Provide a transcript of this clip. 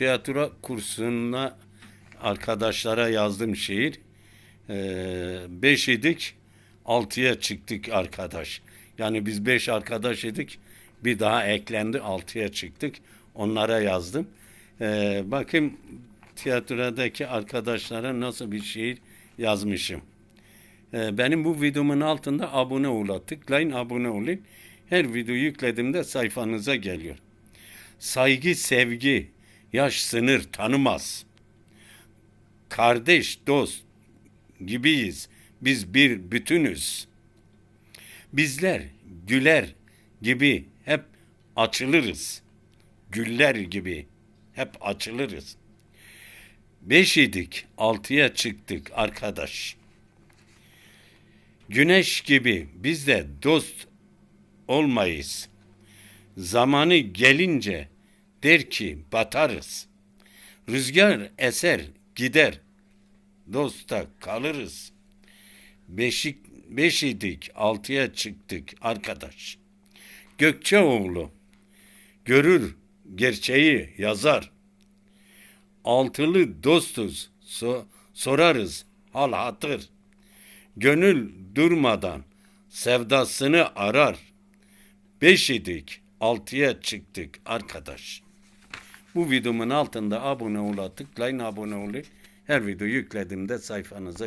tiyatro kursuna arkadaşlara yazdım şiir. Ee, beş idik, altıya çıktık arkadaş. Yani biz beş arkadaş idik, bir daha eklendi, altıya çıktık. Onlara yazdım. Ee, bakayım tiyatrodaki arkadaşlara nasıl bir şiir yazmışım. Ee, benim bu videomun altında abone ola tıklayın, abone olun. Her video yüklediğimde sayfanıza geliyor. Saygı, sevgi, yaş sınır tanımaz. Kardeş, dost gibiyiz. Biz bir bütünüz. Bizler güler gibi hep açılırız. Güller gibi hep açılırız. Beş idik, altıya çıktık arkadaş. Güneş gibi biz de dost olmayız. Zamanı gelince der ki batarız. Rüzgar eser gider. Dosta kalırız. Beşik, beş idik altıya çıktık arkadaş. Gökçeoğlu görür gerçeği yazar. Altılı dostuz so- sorarız hal hatır. Gönül durmadan sevdasını arar. Beş idik, altıya çıktık arkadaş. Bu videomun altında abone ola tıklayın abone olun. Her video yüklediğimde sayfanıza